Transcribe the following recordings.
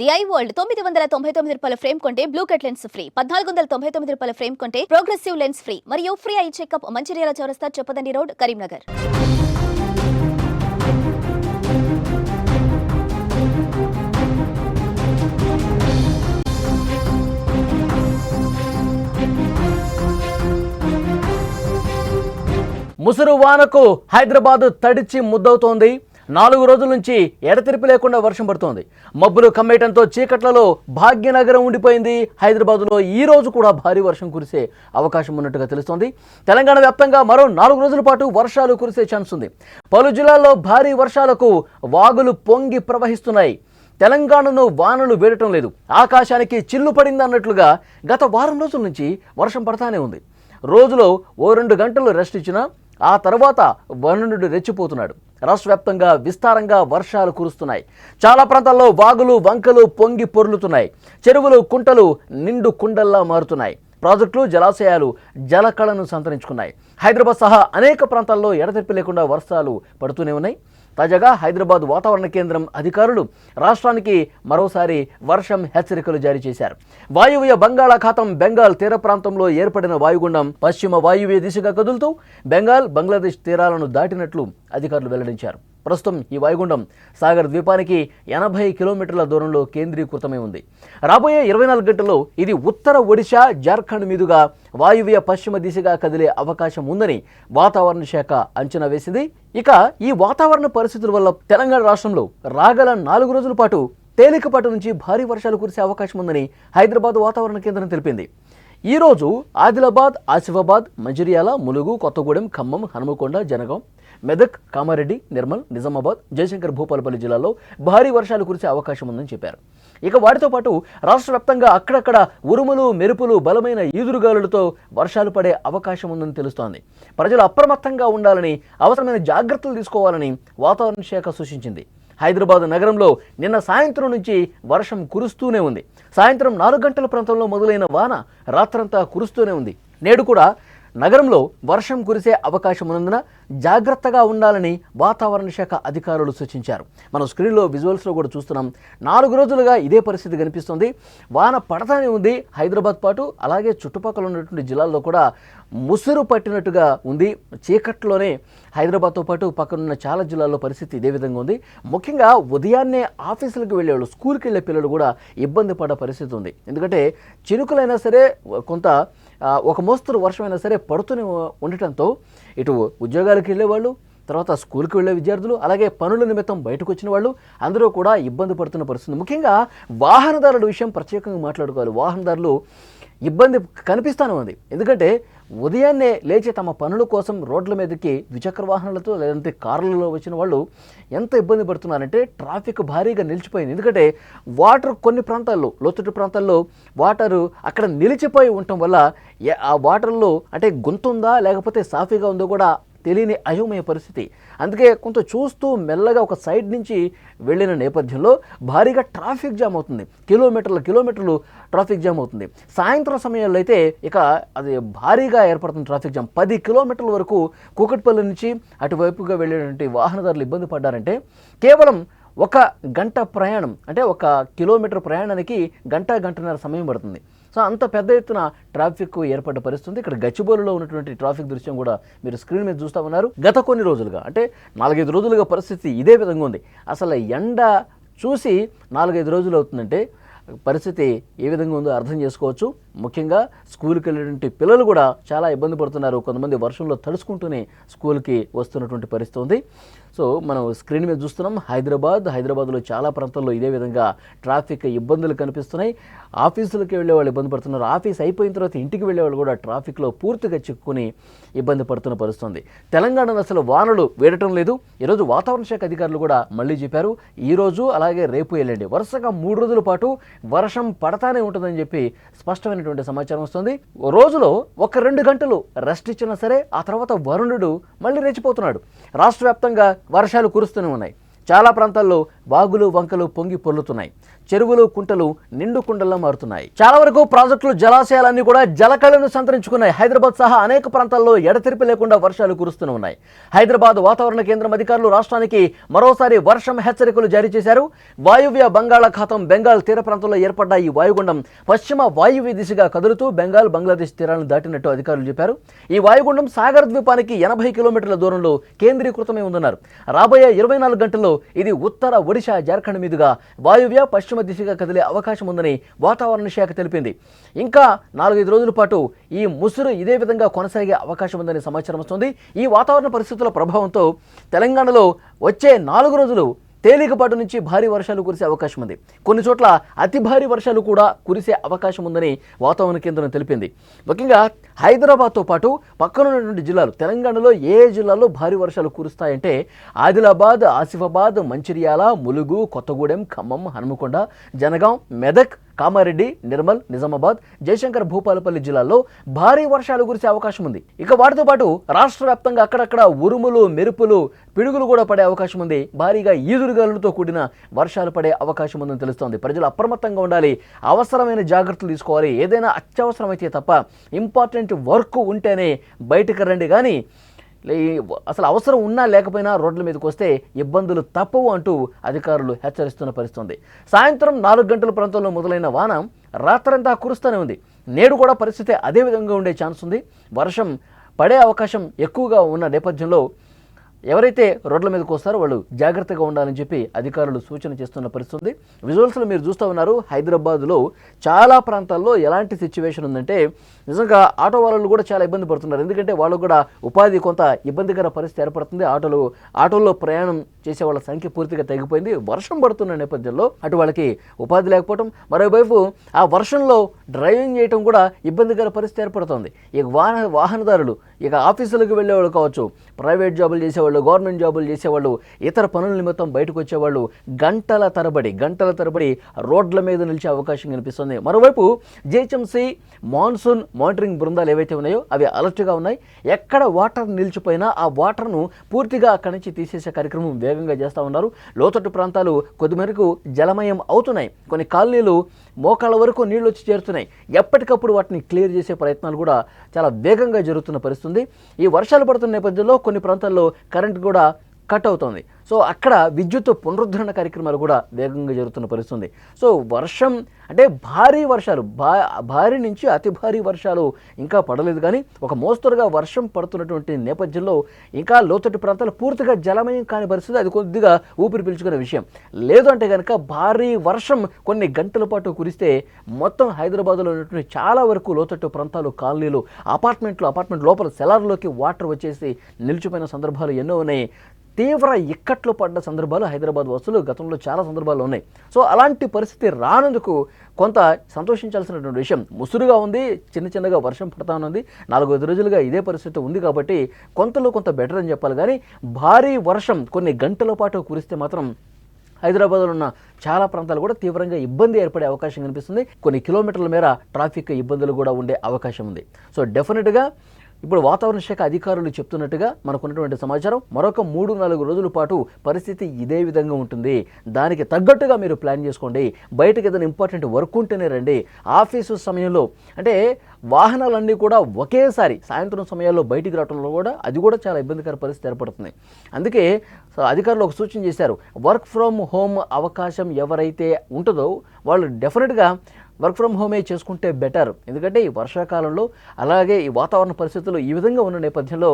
The I world తొమ్మిది వందల తొంభై తొమ్మిది రూపాయల ఫ్రేమ్ కొంటే బ్లూ కట్ లెన్స్ ఫ్రీ పద్నాలుగు వందల తొంభై తొమ్మిది రూపాయల ఫ్రేమ్ కొంటే ప్రోగ్రెసివ్ లెన్స్ ఫ్రీ మరియు free eye checkup Mancherial Chowrasta Choppadandi road Karimnagar. ముసురు వానకు హైదరాబాద్ తడిచి ముద్దవుతోంది. నాలుగు రోజుల నుంచి ఎడతెరిపి లేకుండా వర్షం పడుతోంది. మబ్బులు కమ్మేయటంతో చీకట్లలో భాగ్యనగరం ఉండిపోయింది. హైదరాబాద్లో ఈ రోజు కూడా భారీ వర్షం కురిసే అవకాశం ఉన్నట్టుగా తెలుస్తోంది. తెలంగాణ వ్యాప్తంగా మరో నాలుగు రోజుల పాటు వర్షాలు కురిసే ఛాన్స్ ఉంది. పలు జిల్లాల్లో భారీ వర్షాలకు వాగులు పొంగి ప్రవహిస్తున్నాయి. తెలంగాణను వానలు వేడటం లేదు. ఆకాశానికి చిల్లు పడింది అన్నట్లుగా గత వారం రోజుల నుంచి వర్షం పడతానే ఉంది. రోజులో ఓ రెండు గంటలు రెస్ట్ ఇచ్చినా ఆ తర్వాత వనరుడు రెచ్చిపోతున్నాడు. రాష్ట్ర వ్యాప్తంగా విస్తారంగా వర్షాలు కురుస్తున్నాయి. చాలా ప్రాంతాల్లో వాగులు వంకలు పొంగి పొర్లుతున్నాయి. చెరువులు కుంటలు నిండు కుండల్లా మారుతున్నాయి. ప్రాజెక్టులు జలాశయాలు జలకళను సంతరించుకున్నాయి. హైదరాబాద్ సహా అనేక ప్రాంతాల్లో ఎడతెరిపి లేకుండా వర్షాలు పడుతూనే ఉన్నాయి. తాజాగా హైదరాబాద్ వాతావరణ కేంద్రం అధికారులు రాష్ట్రానికి మరోసారి వర్షం హెచ్చరికలు జారీ చేశారు. వాయువ్య బంగాళాఖాతం బెంగాల్ తీర ప్రాంతంలో ఏర్పడిన వాయుగుండం పశ్చిమ వాయువ్య దిశగా కదులుతూ బెంగాల్ బంగ్లాదేశ్ తీరాలను దాటినట్లు అధికారులు వెల్లడించారు. ప్రస్తుతం ఈ వాయుగుండం సాగర్ ద్వీపానికి ఎనభై కిలోమీటర్ల దూరంలో కేంద్రీకృతమై ఉంది. రాబోయే ఇరవై నాలుగు గంటల్లో ఇది ఉత్తర ఒడిశా జార్ఖండ్ మీదుగా వాయువ్య పశ్చిమ దిశగా కదిలే అవకాశం ఉందని వాతావరణ శాఖ అంచనా వేసింది. ఇక ఈ వాతావరణ పరిస్థితుల వల్ల తెలంగాణ రాష్ట్రంలో రాగల నాలుగు రోజుల పాటు తేలికపాటి నుంచి భారీ వర్షాలు కురిసే అవకాశం ఉందని హైదరాబాద్ వాతావరణ కేంద్రం తెలిపింది. ఈ రోజు ఆదిలాబాద్ ఆసిఫాబాద్ మంజిర్యాల ములుగు కొత్తగూడెం ఖమ్మం హనుమకొండ జనగాం మెదక్ కామారెడ్డి నిర్మల్ నిజామాబాద్ జయశంకర్ భూపాలపల్లి జిల్లాలో భారీ వర్షాలు కురిసే అవకాశం ఉందని చెప్పారు. ఇక వాటితో పాటు రాష్ట్ర వ్యాప్తంగా అక్కడక్కడ ఉరుములు మెరుపులు బలమైన ఈదురుగాలులతో వర్షాలు పడే అవకాశం ఉందని తెలుస్తోంది. ప్రజలు అప్రమత్తంగా ఉండాలని అవసరమైన జాగ్రత్తలు తీసుకోవాలని వాతావరణ శాఖ సూచించింది. హైదరాబాద్ నగరంలో నిన్న సాయంత్రం నుంచి వర్షం కురుస్తూనే ఉంది. సాయంత్రం నాలుగు గంటల ప్రాంతంలో మొదలైన వాన రాత్రంతా కురుస్తూనే ఉంది. నేడు కూడా నగరంలో వర్షం కురిసే అవకాశం ఉన్నందున జాగ్రత్తగా ఉండాలని వాతావరణ శాఖ అధికారులు సూచించారు. మనం స్క్రీన్లో విజువల్స్లో కూడా చూస్తున్నాం. నాలుగు రోజులుగా ఇదే పరిస్థితి కనిపిస్తుంది. వాన పడతానే ఉంది. హైదరాబాద్ పాటు అలాగే చుట్టుపక్కల ఉన్నటువంటి జిల్లాల్లో కూడా ముసురు పట్టినట్టుగా ఉంది. చీకట్లోనే హైదరాబాద్తో పాటు పక్కనున్న చాలా జిల్లాల్లో పరిస్థితి ఇదే విధంగా ఉంది. ముఖ్యంగా ఉదయాన్నే ఆఫీసులకు వెళ్ళేవాళ్ళు స్కూల్కి వెళ్ళే పిల్లలు కూడా ఇబ్బంది పడే పరిస్థితి ఉంది. ఎందుకంటే చినుకులైనా సరే కొంత ఒక మోస్తరు వర్షమైనా సరే పడుతూనే ఉండటంతో ఇటు ఉద్యోగాలకు వెళ్ళేవాళ్ళు తర్వాత స్కూల్కి వెళ్ళే విద్యార్థులు అలాగే పనుల నిమిత్తం బయటకు వచ్చిన వాళ్ళు అందరూ కూడా ఇబ్బంది పడుతున్న పరిస్థితి. ముఖ్యంగా వాహనదారుల విషయం ప్రత్యేకంగా మాట్లాడుకోవాలి. వాహనదారులు ఇబ్బంది కనిపిస్తూనే ఉంది ఎందుకంటే ఉదయాన్నే లేచి తమ పనుల కోసం రోడ్ల మీదకి ద్విచక్ర వాహనాలతో లేదంటే కార్లలో వచ్చిన వాళ్ళు ఎంత ఇబ్బంది పడుతున్నారంటే ట్రాఫిక్ భారీగా నిలిచిపోయింది. ఎందుకంటే వాటర్ కొన్ని ప్రాంతాల్లో లోతట్టు ప్రాంతాల్లో వాటరు అక్కడ నిలిచిపోయి ఉండటం వల్ల ఆ వాటర్లో అంటే గుంతుందా లేకపోతే సాఫీగా ఉందో కూడా తెలియని అయోమయ పరిస్థితి. అందుకే కొంత చూస్తూ మెల్లగా ఒక సైడ్ నుంచి వెళ్ళిన నేపథ్యంలో భారీగా ట్రాఫిక్ జామ్ అవుతుంది. కిలోమీటర్ల కిలోమీటర్లు ట్రాఫిక్ జామ్ అవుతుంది. సాయంత్రం సమయంలో అయితే ఇక అది భారీగా ఏర్పడుతుంది ట్రాఫిక్ జామ్. పది కిలోమీటర్ల వరకు కూకట్పల్లి నుంచి అటువైపుగా వెళ్ళేటువంటి వాహనదారులు ఇబ్బంది పడ్డారంటే కేవలం ఒక గంట ప్రయాణం అంటే ఒక కిలోమీటర్ ప్రయాణానికి గంట గంటన్నర సమయం పడుతుంది. సో అంత పెద్ద ఎత్తున ట్రాఫిక్ ఏర్పడ్డ పరిస్థితుంది. ఇక్కడ గచ్చిబౌలిలో ఉన్నటువంటి ట్రాఫిక్ దృశ్యం కూడా మీరు స్క్రీన్ మీద చూస్తూ ఉన్నారు. గత కొన్ని రోజులుగా అంటే నాలుగైదు రోజులుగా పరిస్థితి ఇదే విధంగా ఉంది. అసలు ఎండ చూసి నాలుగైదు రోజులు అవుతుందంటే పరిస్థితి ఏ విధంగా ఉందో అర్థం చేసుకోవచ్చు. ముఖ్యంగా స్కూల్కి వెళ్ళినటువంటి పిల్లలు కూడా చాలా ఇబ్బంది పడుతున్నారు. కొంతమంది వర్షంలో తడుచుకుంటూనే స్కూల్కి వస్తున్నటువంటి పరిస్థితి ఉంది. సో మనం స్క్రీన్ మీద చూస్తున్నాం హైదరాబాద్ హైదరాబాద్లో చాలా ప్రాంతాల్లో ఇదే విధంగా ట్రాఫిక్ ఇబ్బందులు కనిపిస్తున్నాయి. ఆఫీసులకి వెళ్ళే వాళ్ళు ఇబ్బంది పడుతున్నారు. ఆఫీస్ అయిపోయిన తర్వాత ఇంటికి వెళ్ళే వాళ్ళు కూడా ట్రాఫిక్లో పూర్తిగా చిక్కుకుని ఇబ్బంది పడుతున్న పరిస్థితుంది తెలంగాణలో అసలు వానలు వేడటం లేదు. ఈరోజు వాతావరణ శాఖ అధికారులు కూడా మళ్ళీ చెప్పారు ఈ రోజు అలాగే రేపు వెళ్ళండి వరుసగా మూడు రోజుల పాటు వర్షం పడతానే ఉంటుందని చెప్పి స్పష్టమైన అనేటువంటి సమాచారం వస్తుంది. ఓ రోజులో ఒక రెండు గంటలు రెస్ట్ ఇచ్చినా సరే ఆ తర్వాత వరుణుడు మళ్ళీ రెచ్చిపోతున్నాడు రాష్ట్ర వ్యాప్తంగా వర్షాలు కురుస్తూనే ఉన్నాయి. చాలా ప్రాంతాల్లో వాగులు వంకలు పొంగి పొర్లుతున్నాయి. చెరువులు కుంటలు నిండు కుండల్లో మారుతున్నాయి. చాలా వరకు ప్రాజెక్టులు జలాశయాలన్నీ కూడా జలకళను సంతరించుకున్నాయి. హైదరాబాద్ సహా అనేక ప్రాంతాల్లో ఎడతెరిపి లేకుండా వర్షాలు కురుస్తూనే ఉన్నాయి. హైదరాబాద్ వాతావరణ కేంద్రం అధికారులు రాష్ట్రానికి మరోసారి వర్షం హెచ్చరికలు జారీ చేశారు. వాయువ్య బంగాళాఖాతం బెంగాల్ తీర ప్రాంతంలో ఏర్పడ్డ ఈ వాయుగుండం పశ్చిమ వాయువ్య దిశగా కదులుతూ బెంగాల్ బంగ్లాదేశ్ తీరాలను దాటినట్టు అధికారులు చెప్పారు. ఈ వాయుగుండం సాగర్ ద్వీపానికి ఎనభై కిలోమీటర్ల దూరంలో కేంద్రీకృతమై ఉందన్నారు. రాబోయే ఇరవై నాలుగు గంటల్లో ఇది ఉత్తర ఒడిశా జార్ఖండ్ మీదుగా వాయువ్య పశ్చిమ దిశగా కదిలే అవకాశం ఉందని వాతావరణ శాఖ తెలిపింది. ఇంకా నాలుగైదు రోజుల పాటు ఈ ముసురు ఇదే విధంగా కొనసాగే అవకాశం ఉందని సమాచారం వస్తుంది. ఈ వాతావరణ పరిస్థితుల ప్రభావంతో తెలంగాణలో వచ్చే నాలుగు రోజులు తేలికపాటు నుంచి భారీ వర్షాలు కురిసే అవకాశం ఉంది. కొన్ని చోట్ల అతి భారీ వర్షాలు కూడా కురిసే అవకాశం ఉందని వాతావరణ కేంద్రం తెలిపింది. ముఖ్యంగా హైదరాబాద్తో పాటు పక్కన ఉన్నటువంటి జిల్లాలు తెలంగాణలో ఏ జిల్లాలో భారీ వర్షాలు కురుస్తాయంటే ఆదిలాబాద్ ఆసిఫాబాద్ మంచిర్యాల ములుగు కొత్తగూడెం ఖమ్మం హనుమకొండ జనగాం మెదక్ కామారెడ్డి నిర్మల్ నిజామాబాద్ జయశంకర్ భూపాలపల్లి జిల్లాల్లో భారీ వర్షాలు కురిసే అవకాశం ఉంది. ఇక వాటితో పాటు రాష్ట్ర వ్యాప్తంగా అక్కడక్కడ ఉరుములు మెరుపులు పిడుగులు కూడా పడే అవకాశం ఉంది. భారీగా ఈదురుగాలులతో కూడిన వర్షాలు పడే అవకాశం ఉందని తెలుస్తోంది. ప్రజలు అప్రమత్తంగా ఉండాలి. అవసరమైన జాగ్రత్తలు తీసుకోవాలి. ఏదైనా అత్యవసరమైతే తప్ప ఇంపార్టెంట్ వర్క్ ఉంటేనే బయటకు రండి. కానీ అసలు అవసరం ఉన్నా లేకపోయినా రోడ్ల మీదకి వస్తే ఇబ్బందులు తప్పవు అంటూ అధికారులు హెచ్చరిస్తున్న పరిస్థితుంది. సాయంత్రం నాలుగు గంటల ప్రాంతంలో మొదలైన వాన రాత్రంతా కురుస్తూనే ఉంది. నేడు కూడా పరిస్థితి అదే విధంగా ఉండే ఛాన్స్ ఉంది. వర్షం పడే అవకాశం ఎక్కువగా ఉన్న నేపథ్యంలో ఎవరైతే రోడ్ల మీదకి వస్తారో వాళ్ళు జాగ్రత్తగా ఉండాలని చెప్పి అధికారులు సూచన చేస్తున్న పరిస్థితుంది. విజువల్స్లో మీరు చూస్తూ ఉన్నారు. హైదరాబాద్లో చాలా ప్రాంతాల్లో ఎలాంటి సిచ్యువేషన్ ఉందంటే నిజంగా ఆటో వాళ్ళు కూడా చాలా ఇబ్బంది పడుతున్నారు. ఎందుకంటే వాళ్ళు కూడా ఉపాధి కొంత ఇబ్బందికర పరిస్థితి ఏర్పడుతుంది. ఆటోలు ఆటోల్లో ప్రయాణం చేసే వాళ్ళ సంఖ్య పూర్తిగా తగ్గిపోయింది. వర్షం పడుతున్న నేపథ్యంలో అటు వాళ్ళకి ఉపాధి లేకపోవడం మరోవైపు ఆ వర్షంలో డ్రైవింగ్ చేయడం కూడా ఇబ్బందికర పరిస్థితి ఏర్పడుతుంది. ఇక వాహన వాహనదారులు ఇక ఆఫీసులకు వెళ్ళేవాళ్ళు కావచ్చు ప్రైవేట్ జాబులు చేసేవాళ్ళు గవర్నమెంట్ జాబులు చేసేవాళ్ళు ఇతర పనుల నిమిత్తం బయటకు వచ్చేవాళ్ళు గంటల తరబడి గంటల తరబడి రోడ్ల మీద నిలిచే అవకాశం కనిపిస్తుంది. మరోవైపు జిహెచ్ఎంసీ మాన్సూన్ మానిటరింగ్ బృందాలు ఏవైతే ఉన్నాయో అవి అలర్ట్గా ఉన్నాయి. ఎక్కడ వాటర్ నిలిచిపోయినా ఆ వాటర్ను పూర్తిగా అక్కడి నుంచి తీసేసే కార్యక్రమం వేగంగా చేస్తూ ఉన్నారు. లోతట్టు ప్రాంతాలు కొద్ది మేరకు జలమయం అవుతున్నాయి. కొన్ని కాలనీలు మోకాళ్ళ వరకు నీళ్ళు వచ్చి చేరుతున్నాయి. ఎప్పటికప్పుడు వాటిని క్లియర్ చేసే ప్రయత్నాలు కూడా చాలా వేగంగా జరుగుతున్న పరిస్థితి ఈ వర్షాలు పడుతున్న నేపథ్యంలో కొన్ని ప్రాంతాల్లో కరెంట్ కూడా కట్ అవుతోంది. సో అక్కడ విద్యుత్ పునరుద్ధరణ కార్యక్రమాలు కూడా వేగంగా జరుగుతున్న పరిస్థితుంది. సో వర్షం అంటే భారీ వర్షాలు భా భారీ నుంచి అతి భారీ వర్షాలు ఇంకా పడలేదు కానీ ఒక మోస్తరుగా వర్షం పడుతున్నటువంటి నేపథ్యంలో ఇంకా లోతట్టు ప్రాంతాలు పూర్తిగా జలమయం కాని పరిస్థితి అది కొద్దిగా ఊపిరి పీల్చుకునే విషయం. లేదు అంటే కనుక భారీ వర్షం కొన్ని గంటల పాటు కురిస్తే మొత్తం హైదరాబాద్లో ఉన్నటువంటి చాలా వరకు లోతట్టు ప్రాంతాలు కాలనీలు అపార్ట్మెంట్లు అపార్ట్మెంట్ లోపల సెలార్లోకి వాటర్ వచ్చేసి నిలిచిపోయిన సందర్భాలు ఎన్నో ఉన్నాయి. తీవ్ర ఇక్కట్లు పడ్డ సందర్భాలు హైదరాబాద్ వస్తువులు గతంలో చాలా సందర్భాలు ఉన్నాయి. సో అలాంటి పరిస్థితి రానందుకు కొంత సంతోషించాల్సినటువంటి విషయం ముసురుగా ఉంది చిన్న చిన్నగా వర్షం పడతా ఉంది. నాలుగైదు రోజులుగా ఇదే పరిస్థితి ఉంది కాబట్టి కొంతలో కొంత బెటర్ అని చెప్పాలి. కానీ భారీ వర్షం కొన్ని గంటల పాటు కురిస్తే మాత్రం హైదరాబాద్లో ఉన్న చాలా ప్రాంతాలు కూడా తీవ్రంగా ఇబ్బంది ఏర్పడే అవకాశం కనిపిస్తుంది. కొన్ని కిలోమీటర్ల మేర ట్రాఫిక్ ఇబ్బందులు కూడా ఉండే అవకాశం ఉంది. సో డెఫినెట్గా ఇప్పుడు వాతావరణ శాఖ అధికారులు చెప్తున్నట్టుగా మనకున్నటువంటి సమాచారం మరొక మూడు నాలుగు రోజుల పాటు పరిస్థితి ఇదే విధంగా ఉంటుంది. దానికి తగ్గట్టుగా మీరు ప్లాన్ చేసుకోండి. బయటకు ఏదైనా ఇంపార్టెంట్ వర్క్ ఉంటేనే రండి. ఆఫీసు సమయంలో అంటే వాహనాలన్నీ కూడా ఒకేసారి సాయంత్రం సమయాల్లో బయటికి రావడంలో కూడా అది కూడా చాలా ఇబ్బందికర పరిస్థితి ఏర్పడుతుంది. అందుకే అధికారులు ఒక సూచన చేశారు. వర్క్ ఫ్రమ్ హోమ్ అవకాశం ఎవరైతే ఉంటుందో వాళ్ళు డెఫినెట్గా వర్క్ ఫ్రమ్ హోమే చేసుకుంటే బెటర్. ఎందుకంటే ఈ వర్షాకాలంలో అలాగే ఈ వాతావరణ పరిస్థితులు ఈ విధంగా ఉన్న నేపథ్యంలో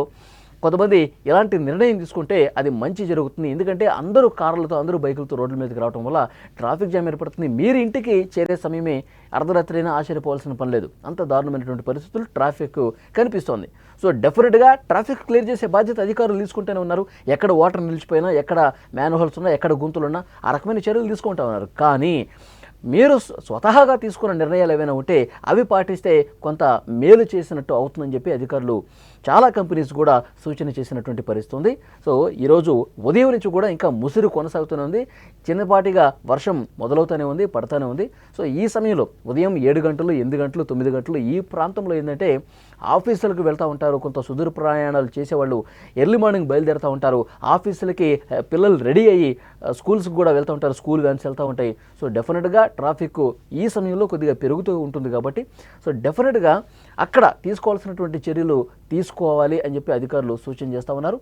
కొంతమంది ఎలాంటి నిర్ణయం తీసుకుంటే అది మంచి జరుగుతుంది. ఎందుకంటే అందరూ కార్లతో అందరూ బైకులతో రోడ్ల మీదకి రావడం వల్ల ట్రాఫిక్ జామ్ ఏర్పడుతుంది. మీరు ఇంటికి చేరే సమయమే అర్ధరాత్రి అయినా ఆశ్చర్యపోవాల్సిన పని లేదు. అంత దారుణమైనటువంటి పరిస్థితులు ట్రాఫిక్ కనిపిస్తోంది. సో డెఫినెట్గా ట్రాఫిక్ క్లియర్ చేసే బాధ్యత అధికారులు తీసుకుంటూనే ఉన్నారు. ఎక్కడ వాటర్ నిలిచిపోయినా ఎక్కడ మ్యాన్హోల్స్ ఉన్నా ఎక్కడ గుంతులు ఉన్నా ఆ రకమైన చర్యలు తీసుకుంటా ఉన్నారు. కానీ మీరు స్వతహాగా తీసుకున్న నిర్ణయాలు ఏవైనా ఉంటే అవి పాటిస్తే కొంత మేలు చేసినట్టు అవుతుందని చెప్పి అధికారులు చాలా కంపెనీస్ కూడా సూచన చేసినటువంటి పరిస్థితి ఉంది. సో ఈరోజు ఉదయం నుంచి కూడా ఇంకా ముసురు కొనసాగుతూనే ఉంది. చిన్నపాటిగా వర్షం మొదలవుతూనే ఉంది పడతానే ఉంది. సో ఈ సమయంలో ఉదయం ఏడు గంటలు ఎనిమిది గంటలు తొమ్మిది గంటలు ఈ ప్రాంతంలో ఏంటంటే ఆఫీసులకు వెళ్తూ ఉంటారు. కొంత సుదూర ప్రయాణాలు చేసేవాళ్ళు ఎర్లీ మార్నింగ్ బయలుదేరుతూ ఉంటారు. ఆఫీసులకి పిల్లలు రెడీ అయ్యి స్కూల్స్కి కూడా వెళ్తూ ఉంటారు. స్కూల్ వ్యాన్స్ వెళ్తూ ఉంటాయి. సో డెఫినెట్గా ట్రాఫిక్ ఈ సమయంలో కొద్దిగా పెరుగుతూ ఉంటుంది కాబట్టి సో డెఫినెట్గా అక్కడ తీసుకోవాల్సినటువంటి చర్యలు తీసుకోవాలి అని చెప్పి అధికారులు సూచన చేస్తూ ఉన్నారు.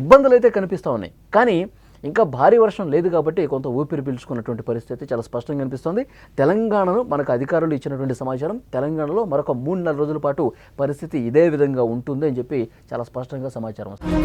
ఇబ్బందులు అయితే కనిపిస్తూ ఉన్నాయి. కానీ ఇంకా భారీ వర్షం లేదు కాబట్టి కొంత ఊపిరి పీల్చుకున్నటువంటి పరిస్థితి చాలా స్పష్టంగా కనిపిస్తుంది తెలంగాణను మనకు అధికారులు ఇచ్చినటువంటి సమాచారం తెలంగాణలో మరొక మూడు నెలల రోజుల పాటు పరిస్థితి ఇదే విధంగా ఉంటుంది అని చెప్పి చాలా స్పష్టంగా సమాచారం వస్తుంది.